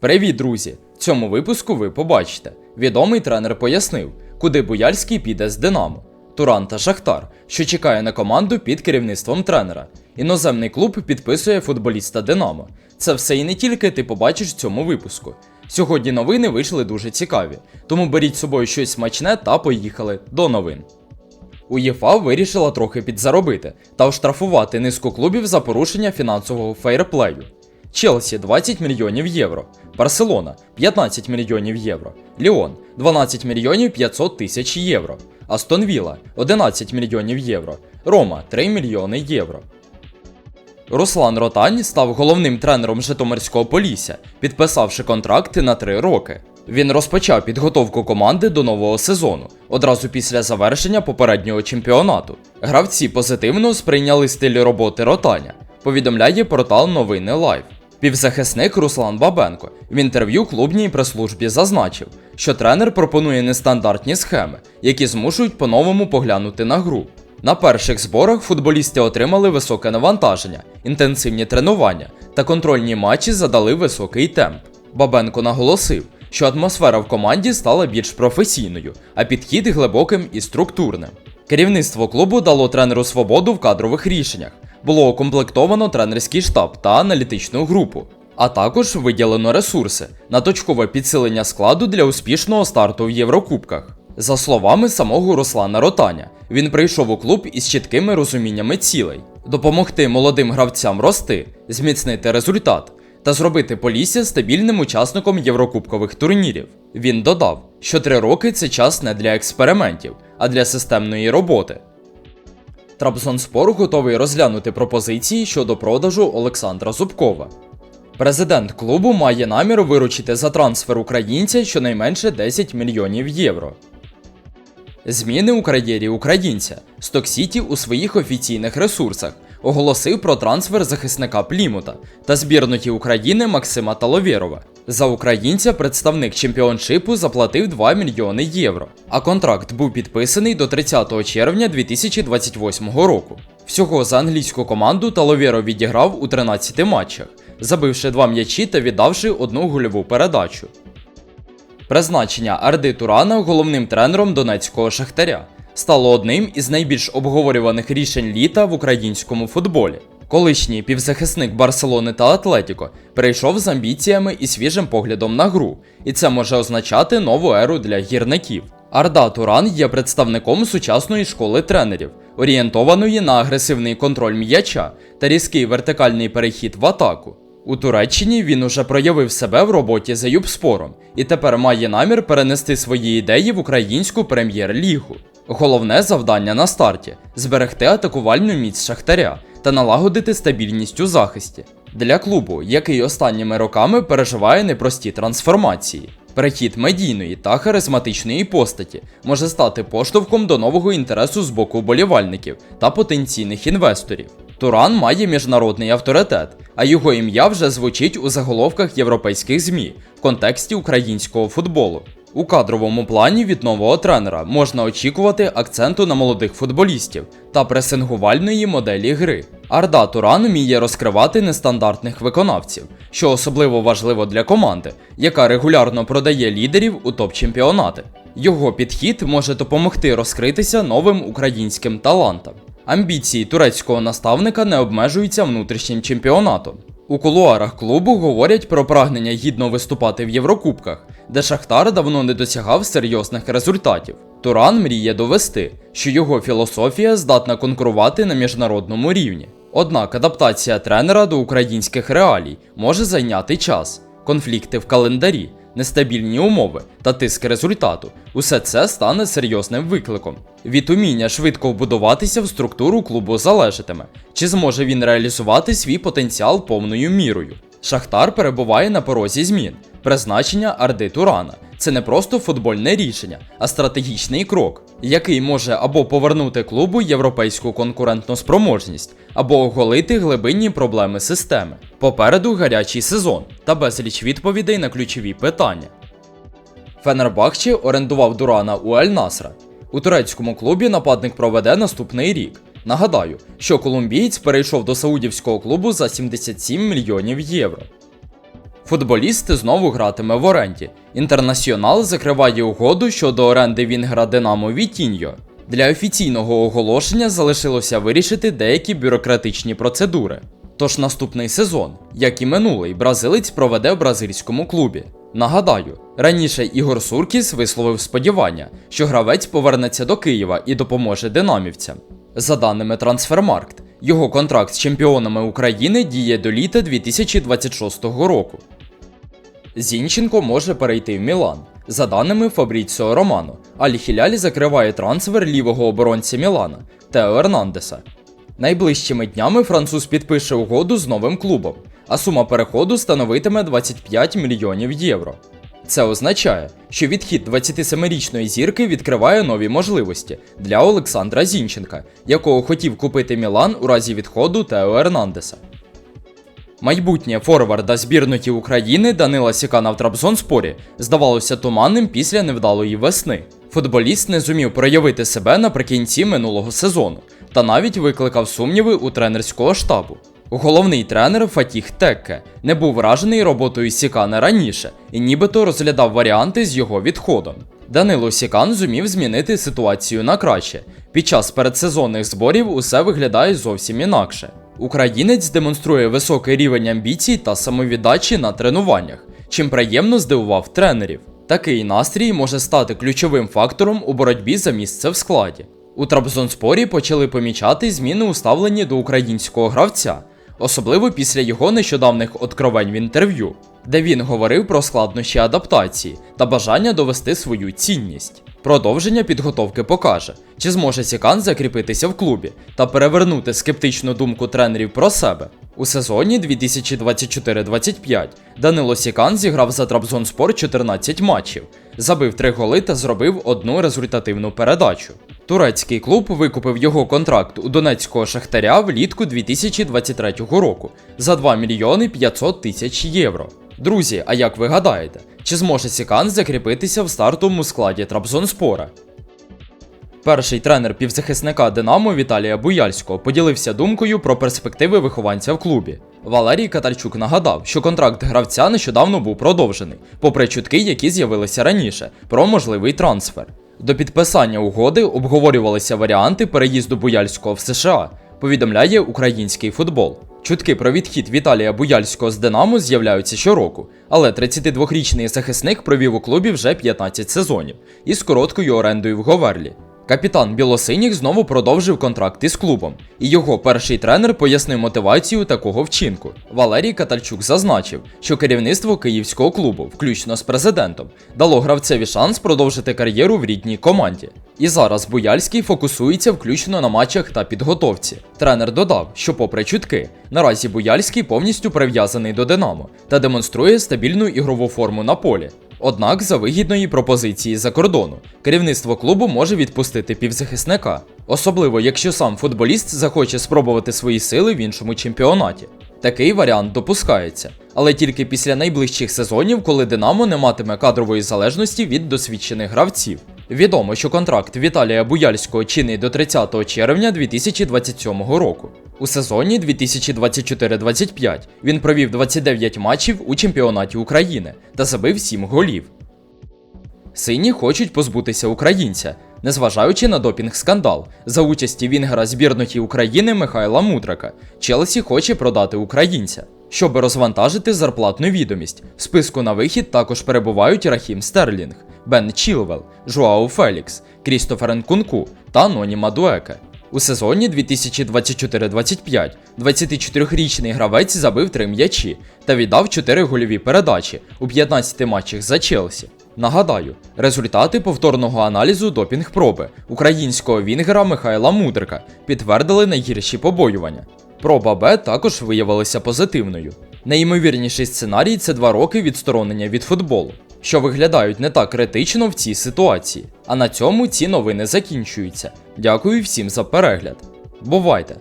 Привіт, друзі! В цьому випуску ви побачите. Відомий тренер пояснив, куди Буяльський піде з Динамо. Туран та Шахтар, що чекає на команду під керівництвом тренера. Іноземний клуб підписує футболіста Динамо. Це все і не тільки ти побачиш в цьому випуску. Сьогодні новини вийшли дуже цікаві, тому беріть з собою щось смачне та поїхали до новин. УЄФА вирішила трохи підзаробити та оштрафувати низку клубів за порушення фінансового фейерплею. Челсі 20 мільйонів євро, Барселона 15 мільйонів євро, Ліон 12 мільйонів 500 тисяч євро, Астон Вілла 11 мільйонів євро, Рома 3 мільйони євро. Руслан Ротань став головним тренером Житомирського Полісся, підписавши контракти на 3 роки. Він розпочав підготовку команди до нового сезону одразу після завершення попереднього чемпіонату. Гравці позитивно сприйняли стиль роботи Ротаня, повідомляє портал Новини Лайв. Півзахисник Руслан Бабенко в інтерв'ю клубній прес-службі зазначив, що тренер пропонує нестандартні схеми, які змушують по-новому поглянути на гру. На перших зборах футболісти отримали високе навантаження, інтенсивні тренування та контрольні матчі задали високий темп. Бабенко наголосив, що атмосфера в команді стала більш професійною, а підхід глибоким і структурним. Керівництво клубу дало тренеру свободу в кадрових рішеннях. Було укомплектовано тренерський штаб та аналітичну групу, а також виділено ресурси на точкове підсилення складу для успішного старту в Єврокубках. За словами самого Руслана Ротаня, він прийшов у клуб із чіткими розуміннями цілей, допомогти молодим гравцям рости, зміцнити результат та зробити Полісся стабільним учасником єврокубкових турнірів. Він додав, що три роки це час не для експериментів, а для системної роботи. Трабзонспор готовий розглянути пропозиції щодо продажу Олександра Зубкова. Президент клубу має намір виручити за трансфер українця щонайменше 10 мільйонів євро. Зміни у кар'єрі українця. Стоксіті у своїх офіційних ресурсах оголосив про трансфер захисника Плімута та збірної України Максима Таловєрова. За українця представник чемпіоншипу заплатив 2 мільйони євро, а контракт був підписаний до 30 червня 2028 року. Всього за англійську команду Таловєров відіграв у 13 матчах, забивши два м'ячі та віддавши одну гольову передачу. Призначення Арди Турана головним тренером донецького шахтаря стало одним із найбільш обговорюваних рішень літа в українському футболі. Колишній півзахисник Барселони та Атлетіко перейшов з амбіціями і свіжим поглядом на гру, і це може означати нову еру для гірників. Арда Туран є представником сучасної школи тренерів, орієнтованої на агресивний контроль м'яча та різкий вертикальний перехід в атаку. У Туреччині він уже проявив себе в роботі за Юбспором і тепер має намір перенести свої ідеї в українську прем'єр-лігу. Головне завдання на старті зберегти атакувальну міць Шахтаря та налагодити стабільність у захисті для клубу, який останніми роками переживає непрості трансформації. Перехід медійної та харизматичної постаті може стати поштовхом до нового інтересу з боку болівальників та потенційних інвесторів. Туран має міжнародний авторитет, а його ім'я вже звучить у заголовках європейських ЗМІ в контексті українського футболу. У кадровому плані від нового тренера можна очікувати акценту на молодих футболістів та пресингувальної моделі гри. Арда Туран вміє розкривати нестандартних виконавців, що особливо важливо для команди, яка регулярно продає лідерів у топ-чемпіонати. Його підхід може допомогти розкритися новим українським талантам. Амбіції турецького наставника не обмежуються внутрішнім чемпіонатом. У кулуарах клубу говорять про прагнення гідно виступати в Єврокубках, де Шахтар давно не досягав серйозних результатів. Туран мріє довести, що його філософія здатна конкурувати на міжнародному рівні. Однак адаптація тренера до українських реалій може зайняти час, конфлікти в календарі, нестабільні умови та тиск результату усе це стане серйозним викликом. Від уміння швидко вбудуватися в структуру клубу залежатиме, чи зможе він реалізувати свій потенціал повною мірою. Шахтар перебуває на порозі змін. Призначення Арди Турана це не просто футбольне рішення, а стратегічний крок, який може або повернути клубу європейську конкурентну спроможність, або оголити глибинні проблеми системи. Попереду гарячий сезон та безліч відповідей на ключові питання. Фенербахче орендував Дурана у Ель Насра. У турецькому клубі нападник проведе наступний рік. Нагадаю, що колумбієць перейшов до саудівського клубу за 77 мільйонів євро. Футболіст знову гратиме в оренді. Інтернаціонал закриває угоду щодо оренди Вінгера Динамо Вітіньо. Для офіційного оголошення залишилося вирішити деякі бюрократичні процедури. Тож наступний сезон, як і минулий, бразилець проведе в бразильському клубі. Нагадаю, раніше Ігор Суркіс висловив сподівання, що гравець повернеться до Києва і допоможе динамівцям. За даними Трансфермаркт, його контракт з чемпіонами України діє до літа 2026 року. Зінченко може перейти в Мілан. За даними Фабріціо Романо, Аль-Хіляль закриває трансфер лівого оборонця Мілана Тео Ернандеса. Найближчими днями француз підпише угоду з новим клубом, а сума переходу становитиме 25 мільйонів євро. Це означає, що відхід 27-річної зірки відкриває нові можливості для Олександра Зінченка, якого хотів купити Мілан у разі відходу Тео Ернандеса. Майбутнє форварда збірної України Данила Сікана в Трабзонспорі здавалося туманним після невдалої весни. Футболіст не зумів проявити себе наприкінці минулого сезону та навіть викликав сумніви у тренерського штабу. Головний тренер Фатіх Текке не був вражений роботою Сікана раніше і нібито розглядав варіанти з його відходом. Данило Сікан зумів змінити ситуацію на краще. Під час передсезонних зборів усе виглядає зовсім інакше. Українець демонструє високий рівень амбіцій та самовіддачі на тренуваннях, чим приємно здивував тренерів. Такий настрій може стати ключовим фактором у боротьбі за місце в складі. У Трабзонспорі почали помічати зміни у ставленні до українського гравця, особливо після його нещодавних откровень в інтерв'ю, де він говорив про складнощі адаптації та бажання довести свою цінність. Продовження підготовки покаже, чи зможе Сікан закріпитися в клубі та перевернути скептичну думку тренерів про себе. У сезоні 2024-25 Данило Сікан зіграв за Трабзонспор 14 матчів, забив 3 голи та зробив одну результативну передачу. Турецький клуб викупив його контракт у донецького шахтаря влітку 2023 року за 2 мільйони 500 тисяч євро. Друзі, а як ви гадаєте, чи зможе Сікан закріпитися в стартовому складі Трабзонспора? Перший тренер півзахисника Динамо Віталія Буяльського поділився думкою про перспективи вихованця в клубі. Валерій Катарчук нагадав, що контракт гравця нещодавно був продовжений, попри чутки, які з'явилися раніше, про можливий трансфер. До підписання угоди обговорювалися варіанти переїзду Буяльського в США, повідомляє український футбол. Чутки про відхід Віталія Буяльського з Динамо з'являються щороку, але 32-річний захисник провів у клубі вже 15 сезонів із короткою орендою в Говерлі. Капітан Білосиніх знову продовжив контракт із клубом, і його перший тренер пояснив мотивацію такого вчинку. Валерій Катальчук зазначив, що керівництво київського клубу, включно з президентом, дало гравцеві шанс продовжити кар'єру в рідній команді. І зараз Буяльський фокусується включно на матчах та підготовці. Тренер додав, що, попри чутки, наразі Буяльський повністю прив'язаний до Динамо та демонструє стабільну ігрову форму на полі. Однак за вигідної пропозиції за кордону керівництво клубу може відпустити півзахисника, особливо якщо сам футболіст захоче спробувати свої сили в іншому чемпіонаті. Такий варіант допускається, але тільки після найближчих сезонів, коли Динамо не матиме кадрової залежності від досвідчених гравців. Відомо, що контракт Віталія Буяльського чинний до 30 червня 2027 року. У сезоні 2024-25 він провів 29 матчів у чемпіонаті України та забив 7 голів. Сині хочуть позбутися українця, незважаючи на допінг-скандал за участі Вінгера збірної України Михайла Мудрака. Челсі хоче продати українця. Щоб розвантажити зарплатну відомість, в списку на вихід також перебувають Рахім Стерлінг, Бен Чілвел, Жуао Фелікс, Крістофер Нкунку та Ноні Мадуеке. У сезоні 2024-25 24-річний гравець забив 3 м'ячі та віддав 4 гольові передачі у 15 матчах за Челсі. Нагадаю, результати повторного аналізу допінг-проби українського вінгера Михайла Мудрика підтвердили найгірші побоювання. Проба Б також виявилася позитивною. Найімовірніший сценарій це 2 роки відсторонення від футболу, що виглядають не так критично в цій ситуації. А на цьому ці новини закінчуються. Дякую всім за перегляд. Бувайте!